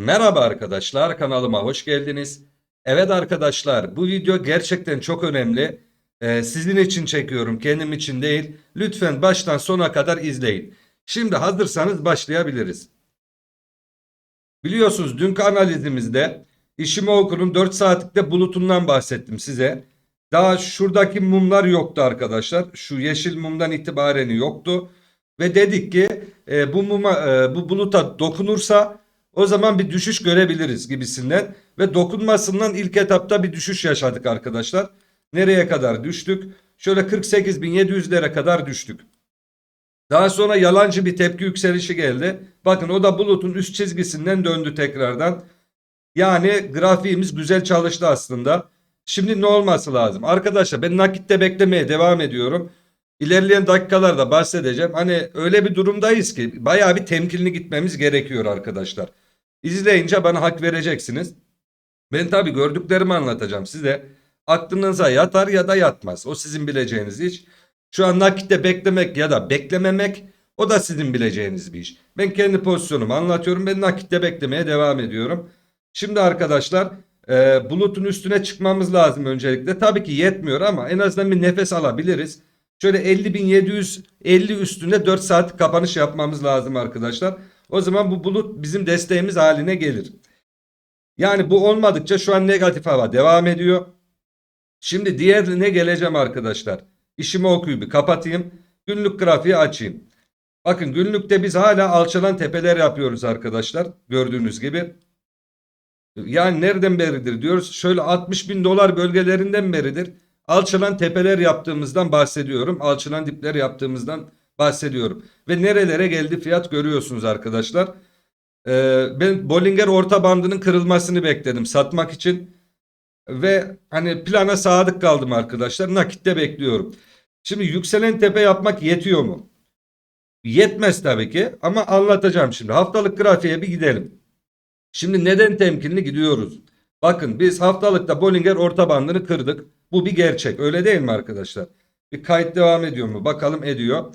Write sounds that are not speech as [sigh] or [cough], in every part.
Merhaba arkadaşlar kanalıma hoş geldiniz. Evet arkadaşlar bu video gerçekten çok önemli. Ee, sizin için çekiyorum kendim için değil. Lütfen baştan sona kadar izleyin. Şimdi hazırsanız başlayabiliriz. Biliyorsunuz dünkü analizimizde işimi okulun 4 saatlikte bulutundan bahsettim size. Daha şuradaki mumlar yoktu arkadaşlar. Şu yeşil mumdan itibaren yoktu. Ve dedik ki e, bu muma, e, bu buluta dokunursa o zaman bir düşüş görebiliriz gibisinden. Ve dokunmasından ilk etapta bir düşüş yaşadık arkadaşlar. Nereye kadar düştük? Şöyle 48.700'lere kadar düştük. Daha sonra yalancı bir tepki yükselişi geldi. Bakın o da bulutun üst çizgisinden döndü tekrardan. Yani grafiğimiz güzel çalıştı aslında. Şimdi ne olması lazım? Arkadaşlar ben nakitte beklemeye devam ediyorum. İlerleyen dakikalarda bahsedeceğim. Hani öyle bir durumdayız ki bayağı bir temkinli gitmemiz gerekiyor arkadaşlar. İzleyince bana hak vereceksiniz. Ben tabii gördüklerimi anlatacağım size. Aklınıza yatar ya da yatmaz. O sizin bileceğiniz iş. Şu an nakitte beklemek ya da beklememek o da sizin bileceğiniz bir iş. Ben kendi pozisyonumu anlatıyorum. Ben nakitte beklemeye devam ediyorum. Şimdi arkadaşlar e, bulutun üstüne çıkmamız lazım öncelikle. Tabii ki yetmiyor ama en azından bir nefes alabiliriz. Şöyle 50.750 üstünde 4 saat kapanış yapmamız lazım arkadaşlar. O zaman bu bulut bizim desteğimiz haline gelir. Yani bu olmadıkça şu an negatif hava devam ediyor. Şimdi diğerine geleceğim arkadaşlar. İşimi okuyup kapatayım. Günlük grafiği açayım. Bakın günlükte biz hala alçalan tepeler yapıyoruz arkadaşlar. Gördüğünüz gibi. Yani nereden beridir diyoruz. Şöyle 60 bin dolar bölgelerinden beridir. Alçalan tepeler yaptığımızdan bahsediyorum. Alçalan dipler yaptığımızdan bahsediyorum. Ve nerelere geldi fiyat görüyorsunuz arkadaşlar. Ee, ben Bollinger orta bandının kırılmasını bekledim satmak için. Ve hani plana sadık kaldım arkadaşlar. Nakitte bekliyorum. Şimdi yükselen tepe yapmak yetiyor mu? Yetmez tabii ki ama anlatacağım şimdi. Haftalık grafiğe bir gidelim. Şimdi neden temkinli gidiyoruz? Bakın biz haftalıkta Bollinger orta bandını kırdık. Bu bir gerçek. Öyle değil mi arkadaşlar? Bir kayıt devam ediyor mu? Bakalım ediyor.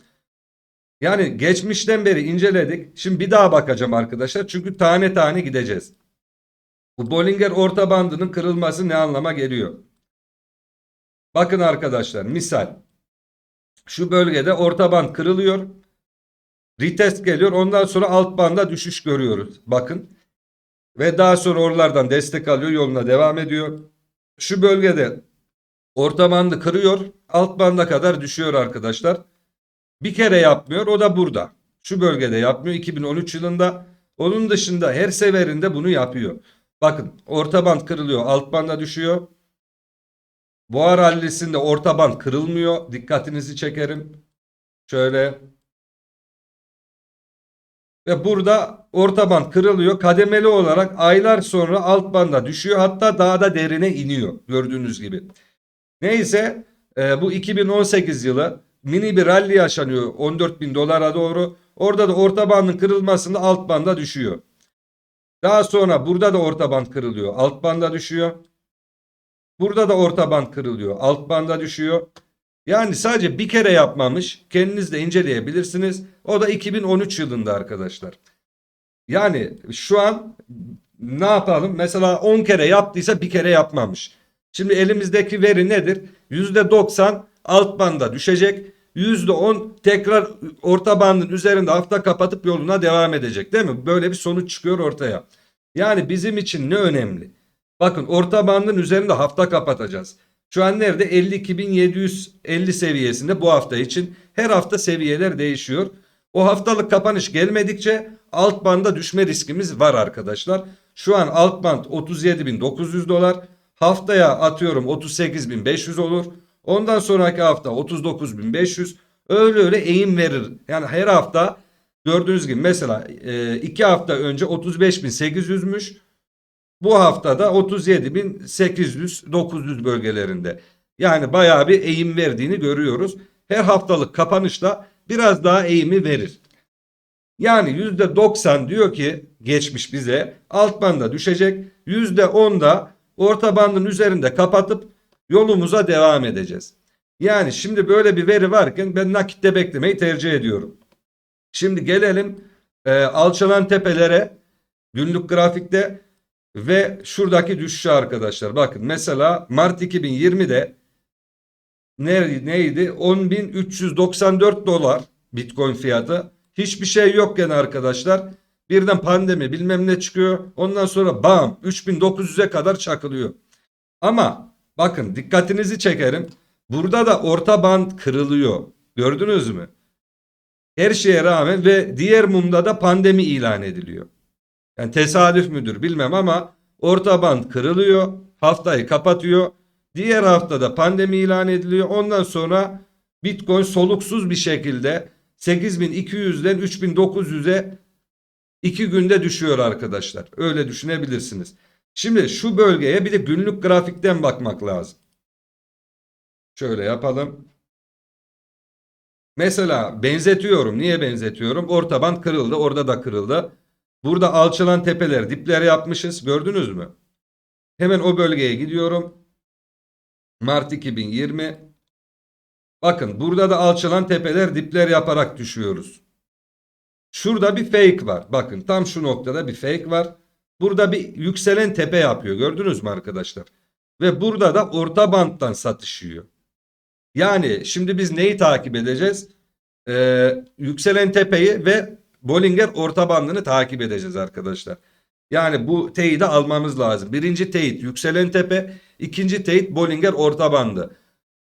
Yani geçmişten beri inceledik. Şimdi bir daha bakacağım arkadaşlar. Çünkü tane tane gideceğiz. Bu Bollinger orta bandının kırılması ne anlama geliyor? Bakın arkadaşlar misal. Şu bölgede orta band kırılıyor. Retest geliyor. Ondan sonra alt banda düşüş görüyoruz. Bakın. Ve daha sonra oralardan destek alıyor. Yoluna devam ediyor. Şu bölgede orta bandı kırıyor. Alt banda kadar düşüyor arkadaşlar. Bir kere yapmıyor. O da burada. Şu bölgede yapmıyor. 2013 yılında. Onun dışında her seferinde bunu yapıyor. Bakın orta band kırılıyor. Alt banda düşüyor. Boğa rallisinde orta band kırılmıyor. Dikkatinizi çekerim. Şöyle. Ve burada orta band kırılıyor. Kademeli olarak aylar sonra alt banda düşüyor. Hatta daha da derine iniyor. Gördüğünüz gibi. Neyse e, bu 2018 yılı mini bir rally yaşanıyor 14 bin dolara doğru. Orada da orta bandın kırılmasında alt banda düşüyor. Daha sonra burada da orta band kırılıyor. Alt banda düşüyor. Burada da orta band kırılıyor. Alt banda düşüyor. Yani sadece bir kere yapmamış. Kendiniz de inceleyebilirsiniz. O da 2013 yılında arkadaşlar. Yani şu an ne yapalım? Mesela 10 kere yaptıysa bir kere yapmamış. Şimdi elimizdeki veri nedir? %90 alt banda düşecek. %10 tekrar orta bandın üzerinde hafta kapatıp yoluna devam edecek değil mi? Böyle bir sonuç çıkıyor ortaya. Yani bizim için ne önemli? Bakın orta bandın üzerinde hafta kapatacağız. Şu an nerede? 52.750 seviyesinde bu hafta için. Her hafta seviyeler değişiyor. O haftalık kapanış gelmedikçe alt banda düşme riskimiz var arkadaşlar. Şu an alt band 37.900 dolar. Haftaya atıyorum 38.500 olur. Ondan sonraki hafta 39.500. Öyle öyle eğim verir. Yani her hafta gördüğünüz gibi mesela e, iki hafta önce 35.800'müş. Bu haftada 37.800-900 bölgelerinde. Yani bayağı bir eğim verdiğini görüyoruz. Her haftalık kapanışta biraz daha eğimi verir. Yani %90 diyor ki geçmiş bize alt banda düşecek. %10 da orta bandın üzerinde kapatıp yolumuza devam edeceğiz. Yani şimdi böyle bir veri varken ben nakitte beklemeyi tercih ediyorum. Şimdi gelelim e, alçalan tepelere. Günlük grafikte ve şuradaki düşüşü arkadaşlar. Bakın mesela Mart 2020'de ne, neydi? 10.394 dolar Bitcoin fiyatı. Hiçbir şey yokken arkadaşlar birden pandemi bilmem ne çıkıyor. Ondan sonra bam 3900'e kadar çakılıyor. Ama bakın dikkatinizi çekerim. Burada da orta band kırılıyor. Gördünüz mü? Her şeye rağmen ve diğer mumda da pandemi ilan ediliyor. Yani tesadüf müdür bilmem ama orta band kırılıyor. Haftayı kapatıyor. Diğer haftada pandemi ilan ediliyor. Ondan sonra Bitcoin soluksuz bir şekilde 8200'den 3900'e 2 günde düşüyor arkadaşlar. Öyle düşünebilirsiniz. Şimdi şu bölgeye bir de günlük grafikten bakmak lazım. Şöyle yapalım. Mesela benzetiyorum. Niye benzetiyorum? Orta band kırıldı. Orada da kırıldı. Burada alçalan tepeler, dipler yapmışız. Gördünüz mü? Hemen o bölgeye gidiyorum. Mart 2020. Bakın burada da alçalan tepeler, dipler yaparak düşüyoruz. Şurada bir fake var. Bakın tam şu noktada bir fake var. Burada bir yükselen tepe yapıyor. Gördünüz mü arkadaşlar? Ve burada da orta banttan satışıyor. Yani şimdi biz neyi takip edeceğiz? Ee, yükselen tepeyi ve Bollinger orta bandını takip edeceğiz arkadaşlar. Yani bu teyidi almamız lazım. Birinci teyit yükselen tepe, ikinci teyit Bollinger orta bandı.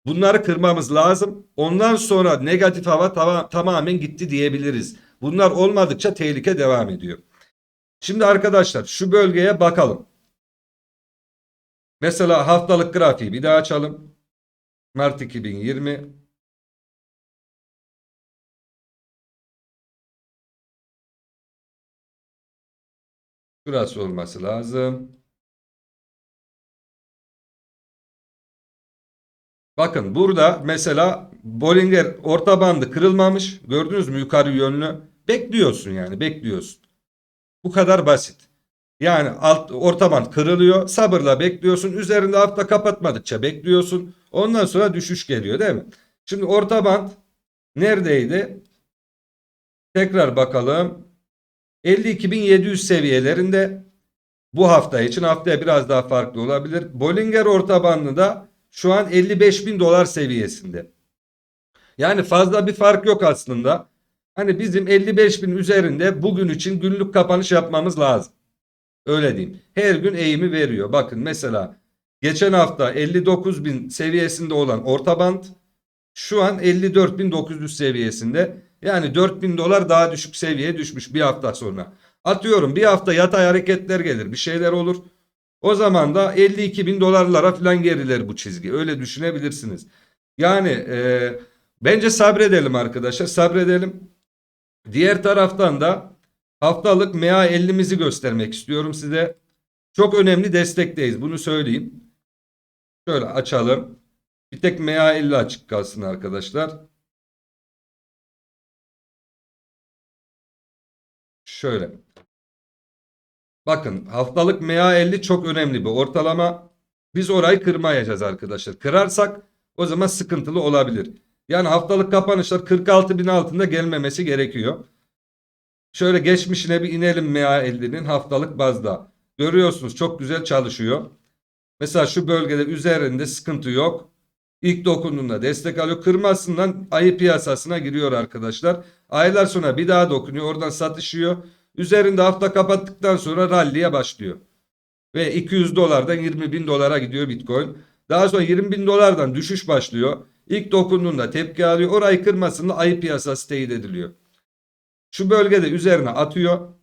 Bunları kırmamız lazım. Ondan sonra negatif hava tama- tamamen gitti diyebiliriz. Bunlar olmadıkça tehlike devam ediyor. Şimdi arkadaşlar şu bölgeye bakalım. Mesela haftalık grafiği bir daha açalım. Mart 2020. Burası olması lazım. Bakın burada mesela Bollinger orta bandı kırılmamış. Gördünüz mü yukarı yönlü? Bekliyorsun yani bekliyorsun. Bu kadar basit. Yani alt orta band kırılıyor. Sabırla bekliyorsun. Üzerinde hafta kapatmadıkça bekliyorsun. Ondan sonra düşüş geliyor değil mi? Şimdi orta band neredeydi? Tekrar bakalım. 52.700 seviyelerinde bu hafta için haftaya biraz daha farklı olabilir. Bollinger orta bandı da şu an 55.000 dolar seviyesinde. Yani fazla bir fark yok aslında. Hani bizim 55.000 üzerinde bugün için günlük kapanış yapmamız lazım. Öyle diyeyim. Her gün eğimi veriyor. Bakın mesela geçen hafta 59.000 seviyesinde olan orta band şu an 54.900 seviyesinde. Yani 4.000 dolar daha düşük seviyeye düşmüş bir hafta sonra. Atıyorum bir hafta yatay hareketler gelir bir şeyler olur. O zaman da 52 bin dolarlara falan geriler bu çizgi. Öyle düşünebilirsiniz. Yani e, bence sabredelim arkadaşlar sabredelim. Diğer taraftan da haftalık MA 50'mizi göstermek istiyorum size. Çok önemli destekteyiz bunu söyleyeyim. Şöyle açalım. Bir tek MA 50 açık kalsın arkadaşlar. Şöyle. Bakın haftalık MA50 çok önemli bir ortalama. Biz orayı kırmayacağız arkadaşlar. Kırarsak o zaman sıkıntılı olabilir. Yani haftalık kapanışlar 46 bin altında gelmemesi gerekiyor. Şöyle geçmişine bir inelim MA50'nin haftalık bazda. Görüyorsunuz çok güzel çalışıyor. Mesela şu bölgede üzerinde sıkıntı yok. İlk dokunduğunda destek alıyor. Kırmasından ayı piyasasına giriyor arkadaşlar. Aylar sonra bir daha dokunuyor. Oradan satışıyor. Üzerinde hafta kapattıktan sonra ralliye başlıyor. Ve 200 dolardan 20 bin dolara gidiyor Bitcoin. Daha sonra 20 bin dolardan düşüş başlıyor. İlk dokunduğunda tepki alıyor. Orayı kırmasında ayı piyasası teyit ediliyor. Şu bölgede üzerine atıyor.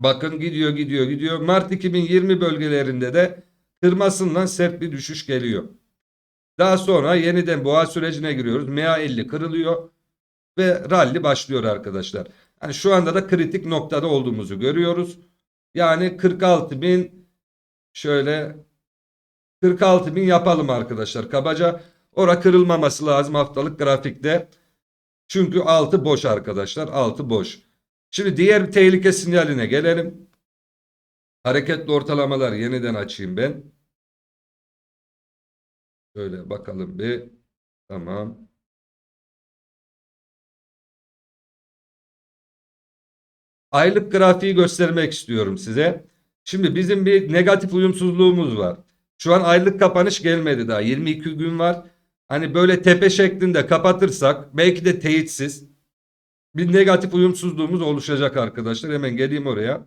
Bakın gidiyor gidiyor gidiyor. Mart 2020 bölgelerinde de kırmasından sert bir düşüş geliyor. Daha sonra yeniden boğa sürecine giriyoruz. MA50 kırılıyor ve rally başlıyor arkadaşlar. Yani şu anda da kritik noktada olduğumuzu görüyoruz. Yani 46 bin şöyle 46 bin yapalım arkadaşlar kabaca. Ora kırılmaması lazım haftalık grafikte. Çünkü altı boş arkadaşlar. Altı boş. Şimdi diğer bir tehlike sinyaline gelelim. Hareketli ortalamalar yeniden açayım ben. Şöyle bakalım bir. Tamam. aylık grafiği göstermek istiyorum size. Şimdi bizim bir negatif uyumsuzluğumuz var. Şu an aylık kapanış gelmedi daha. 22 gün var. Hani böyle tepe şeklinde kapatırsak belki de teyitsiz bir negatif uyumsuzluğumuz oluşacak arkadaşlar. Hemen geleyim oraya.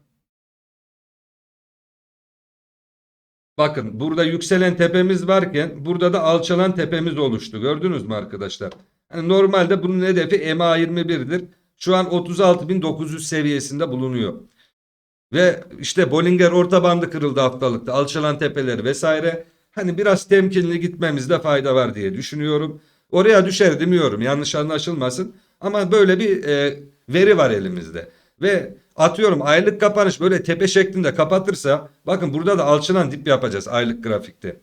Bakın burada yükselen tepemiz varken burada da alçalan tepemiz oluştu. Gördünüz mü arkadaşlar? Yani normalde bunun hedefi MA21'dir. Şu an 36.900 seviyesinde bulunuyor. Ve işte Bollinger orta bandı kırıldı haftalıkta. Alçalan tepeleri vesaire. Hani biraz temkinli gitmemizde fayda var diye düşünüyorum. Oraya düşer demiyorum yanlış anlaşılmasın. Ama böyle bir e, veri var elimizde. Ve atıyorum aylık kapanış böyle tepe şeklinde kapatırsa bakın burada da alçalan dip yapacağız aylık grafikte.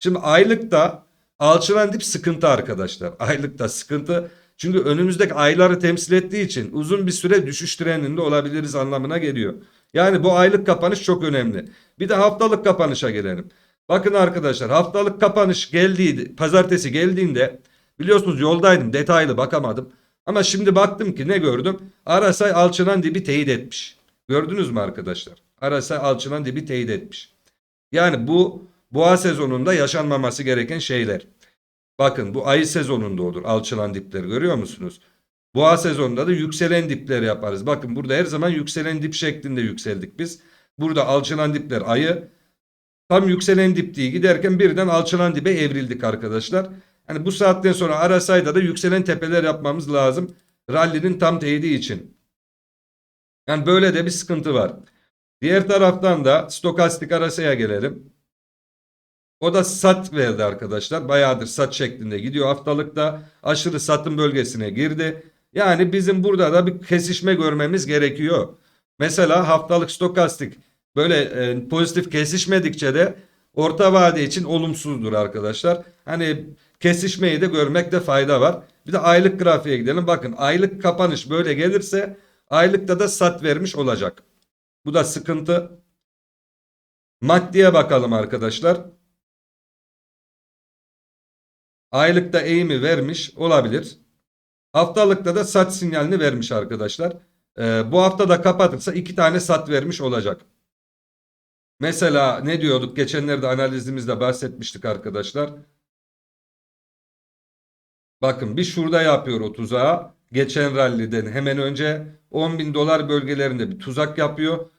Şimdi aylıkta alçalan dip sıkıntı arkadaşlar. [laughs] Aylıkta sıkıntı. Çünkü önümüzdeki ayları temsil ettiği için uzun bir süre düşüş trendinde olabiliriz anlamına geliyor. Yani bu aylık kapanış çok önemli. Bir de haftalık kapanışa gelelim. Bakın arkadaşlar haftalık kapanış geldiği pazartesi geldiğinde biliyorsunuz yoldaydım detaylı bakamadım. Ama şimdi baktım ki ne gördüm? Arasay alçılan dibi teyit etmiş. Gördünüz mü arkadaşlar? Arasay alçılan dibi teyit etmiş. Yani bu boğa sezonunda yaşanmaması gereken şeyler. Bakın bu ayı sezonunda olur alçılan dipleri görüyor musunuz? Boğa sezonunda da yükselen dipleri yaparız. Bakın burada her zaman yükselen dip şeklinde yükseldik biz. Burada alçılan dipler ayı. Tam yükselen dip diye giderken birden alçılan dibe evrildik arkadaşlar. Hani bu saatten sonra arasayda da yükselen tepeler yapmamız lazım. Rally'nin tam teyidi için. Yani böyle de bir sıkıntı var. Diğer taraftan da stokastik arasaya gelelim. O da sat verdi arkadaşlar. Bayağıdır sat şeklinde gidiyor. Haftalıkta aşırı satım bölgesine girdi. Yani bizim burada da bir kesişme görmemiz gerekiyor. Mesela haftalık stokastik böyle e, pozitif kesişmedikçe de orta vade için olumsuzdur arkadaşlar. Hani kesişmeyi de görmekte fayda var. Bir de aylık grafiğe gidelim. Bakın aylık kapanış böyle gelirse aylıkta da sat vermiş olacak. Bu da sıkıntı. Maddiye bakalım arkadaşlar. Aylıkta eğimi vermiş olabilir. Haftalıkta da sat sinyalini vermiş arkadaşlar. Ee, bu hafta da kapatırsa iki tane sat vermiş olacak. Mesela ne diyorduk? Geçenlerde analizimizde bahsetmiştik arkadaşlar. Bakın bir şurada yapıyor o tuzağı. Geçen ralliden hemen önce 10 bin dolar bölgelerinde bir tuzak yapıyor.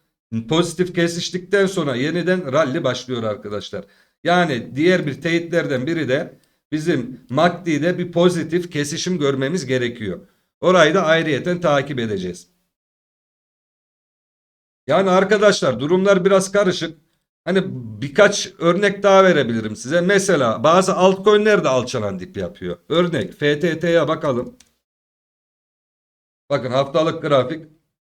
Pozitif kesiştikten sonra yeniden rally başlıyor arkadaşlar. Yani diğer bir teyitlerden biri de bizim MACD'de bir pozitif kesişim görmemiz gerekiyor. Orayı da ayrıyeten takip edeceğiz. Yani arkadaşlar durumlar biraz karışık. Hani birkaç örnek daha verebilirim size. Mesela bazı altcoin'ler de alçalan dip yapıyor. Örnek FTT'ye bakalım. Bakın haftalık grafik.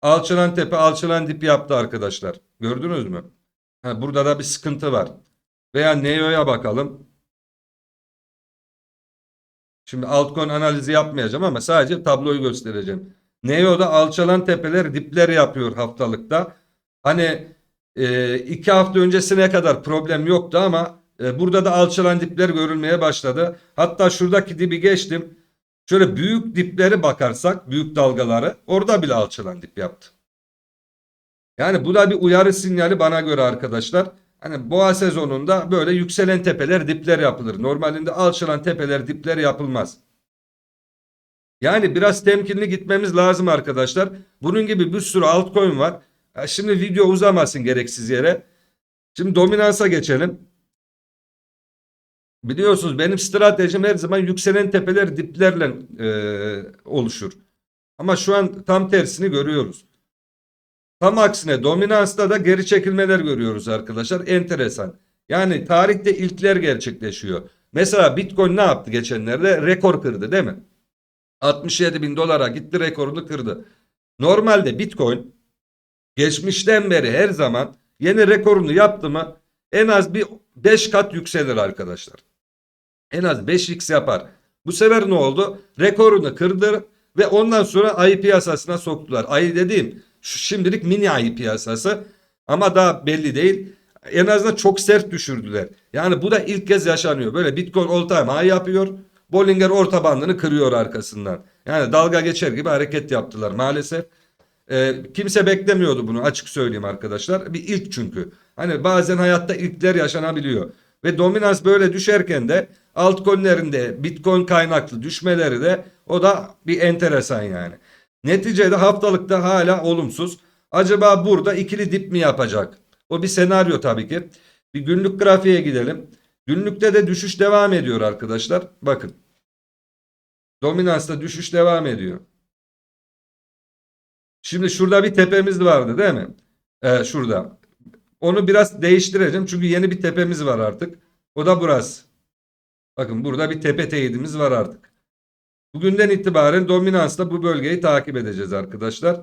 Alçalan tepe alçalan dip yaptı arkadaşlar. Gördünüz mü? Ha, burada da bir sıkıntı var. Veya Neo'ya bakalım. Şimdi altcoin analizi yapmayacağım ama sadece tabloyu göstereceğim. Neo'da alçalan tepeler dipler yapıyor haftalıkta. Hani e, iki hafta öncesine kadar problem yoktu ama e, burada da alçalan dipler görülmeye başladı. Hatta şuradaki dibi geçtim. Şöyle büyük dipleri bakarsak büyük dalgaları orada bile alçalan dip yaptı. Yani bu da bir uyarı sinyali bana göre arkadaşlar. Hani boğa sezonunda böyle yükselen tepeler dipler yapılır. Normalinde alçalan tepeler dipler yapılmaz. Yani biraz temkinli gitmemiz lazım arkadaşlar. Bunun gibi bir sürü altcoin var. Ya şimdi video uzamasın gereksiz yere. Şimdi dominansa geçelim. Biliyorsunuz benim stratejim her zaman yükselen tepeler diplerle e, oluşur. Ama şu an tam tersini görüyoruz. Tam aksine dominansta da geri çekilmeler görüyoruz arkadaşlar. Enteresan. Yani tarihte ilkler gerçekleşiyor. Mesela Bitcoin ne yaptı geçenlerde? Rekor kırdı değil mi? 67 bin dolara gitti rekorunu kırdı. Normalde Bitcoin geçmişten beri her zaman yeni rekorunu yaptı mı en az bir 5 kat yükselir arkadaşlar. En az 5x yapar. Bu sefer ne oldu? Rekorunu kırdı ve ondan sonra ayı piyasasına soktular. Ayı dediğim şu şimdilik mini ayı piyasası ama daha belli değil. En azından çok sert düşürdüler. Yani bu da ilk kez yaşanıyor. Böyle Bitcoin all time high yapıyor. Bollinger orta bandını kırıyor arkasından. Yani dalga geçer gibi hareket yaptılar maalesef. Ee, kimse beklemiyordu bunu açık söyleyeyim arkadaşlar. Bir ilk çünkü. Hani bazen hayatta ilkler yaşanabiliyor. Ve dominans böyle düşerken de altcoin'lerinde Bitcoin kaynaklı düşmeleri de o da bir enteresan yani. Neticede haftalıkta hala olumsuz. Acaba burada ikili dip mi yapacak? O bir senaryo tabii ki. Bir günlük grafiğe gidelim. Günlükte de düşüş devam ediyor arkadaşlar. Bakın. Dominansta düşüş devam ediyor. Şimdi şurada bir tepemiz vardı değil mi? Ee, şurada. Onu biraz değiştireceğim çünkü yeni bir tepemiz var artık. O da burası. Bakın burada bir tepe teyidimiz var artık. Bugünden itibaren dominansla bu bölgeyi takip edeceğiz arkadaşlar.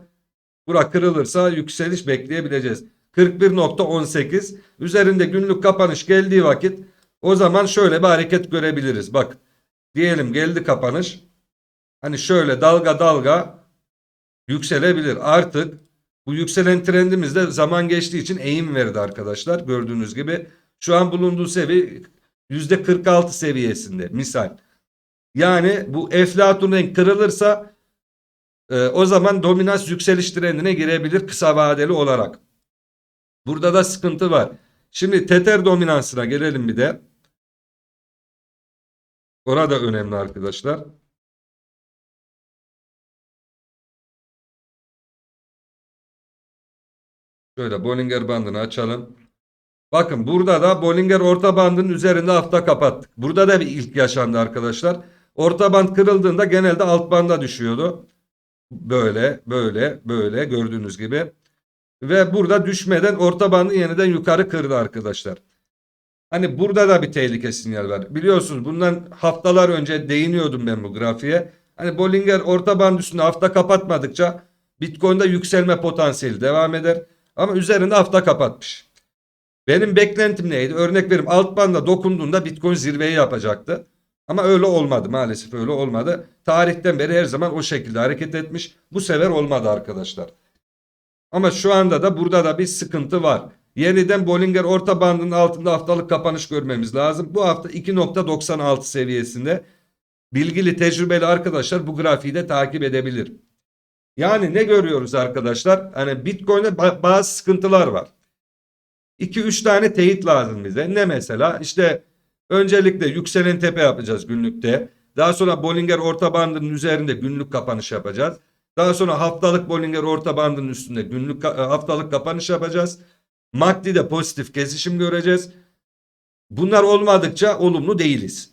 Bura kırılırsa yükseliş bekleyebileceğiz. 41.18 üzerinde günlük kapanış geldiği vakit o zaman şöyle bir hareket görebiliriz. Bak diyelim geldi kapanış. Hani şöyle dalga dalga yükselebilir. Artık bu yükselen trendimizde zaman geçtiği için eğim verdi arkadaşlar. Gördüğünüz gibi şu an bulunduğu seviye %46 seviyesinde misal. Yani bu eflatun renk kırılırsa e, o zaman dominans yükseliş trendine girebilir kısa vadeli olarak. Burada da sıkıntı var. Şimdi tether dominansına gelelim bir de. Orada önemli arkadaşlar. Şöyle Bollinger bandını açalım. Bakın burada da Bollinger orta bandının üzerinde hafta kapattık. Burada da bir ilk yaşandı arkadaşlar. Orta band kırıldığında genelde alt banda düşüyordu. Böyle, böyle, böyle gördüğünüz gibi. Ve burada düşmeden orta bandı yeniden yukarı kırdı arkadaşlar. Hani burada da bir tehlike sinyal var. Biliyorsunuz bundan haftalar önce değiniyordum ben bu grafiğe. Hani Bollinger orta band üstünde hafta kapatmadıkça Bitcoin'de yükselme potansiyeli devam eder. Ama üzerinde hafta kapatmış. Benim beklentim neydi? Örnek vereyim alt banda dokunduğunda Bitcoin zirveyi yapacaktı. Ama öyle olmadı maalesef öyle olmadı. Tarihten beri her zaman o şekilde hareket etmiş. Bu sefer olmadı arkadaşlar. Ama şu anda da burada da bir sıkıntı var. Yeniden Bollinger orta bandının altında haftalık kapanış görmemiz lazım. Bu hafta 2.96 seviyesinde. Bilgili tecrübeli arkadaşlar bu grafiği de takip edebilir. Yani ne görüyoruz arkadaşlar? Hani Bitcoin'de ba- bazı sıkıntılar var. 2-3 tane teyit lazım bize. Ne mesela? İşte öncelikle yükselen tepe yapacağız günlükte. Daha sonra Bollinger orta bandının üzerinde günlük kapanış yapacağız. Daha sonra haftalık Bollinger orta bandının üstünde günlük haftalık kapanış yapacağız. Maddi de pozitif kesişim göreceğiz. Bunlar olmadıkça olumlu değiliz.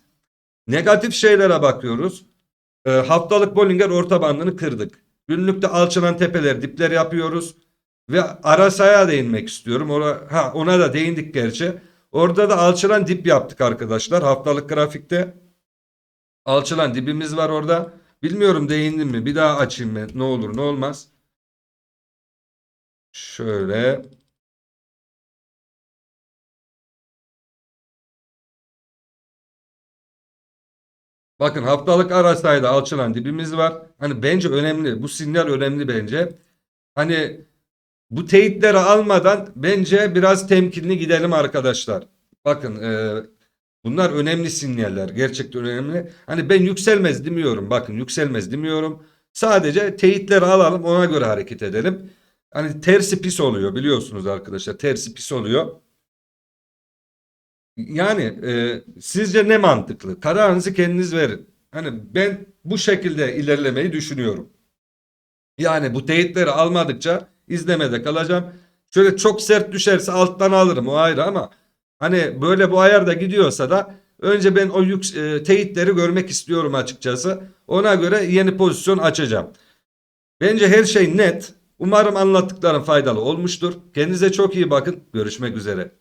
Negatif şeylere bakıyoruz. Ee, haftalık Bollinger orta bandını kırdık. Günlükte alçalan tepeler, dipler yapıyoruz. Ve Arasa'ya değinmek istiyorum. Ona, ha, ona da değindik gerçi. Orada da alçalan dip yaptık arkadaşlar. Haftalık grafikte. Alçalan dibimiz var orada. Bilmiyorum değindim mi? Bir daha açayım ben. Ne olur ne olmaz. Şöyle. Bakın haftalık arasayda alçalan dibimiz var. Hani bence önemli. Bu sinyal önemli bence. Hani bu teyitleri almadan bence biraz temkinli gidelim arkadaşlar. Bakın e, bunlar önemli sinyaller. Gerçekten önemli. Hani ben yükselmez demiyorum. Bakın yükselmez demiyorum. Sadece teyitleri alalım ona göre hareket edelim. Hani tersi pis oluyor biliyorsunuz arkadaşlar. Tersi pis oluyor. Yani e, sizce ne mantıklı? Kararınızı kendiniz verin. Hani ben bu şekilde ilerlemeyi düşünüyorum. Yani bu teyitleri almadıkça izlemede kalacağım. Şöyle çok sert düşerse alttan alırım o ayrı ama hani böyle bu ayarda gidiyorsa da önce ben o yük, e, teyitleri görmek istiyorum açıkçası. Ona göre yeni pozisyon açacağım. Bence her şey net. Umarım anlattıklarım faydalı olmuştur. Kendinize çok iyi bakın. Görüşmek üzere.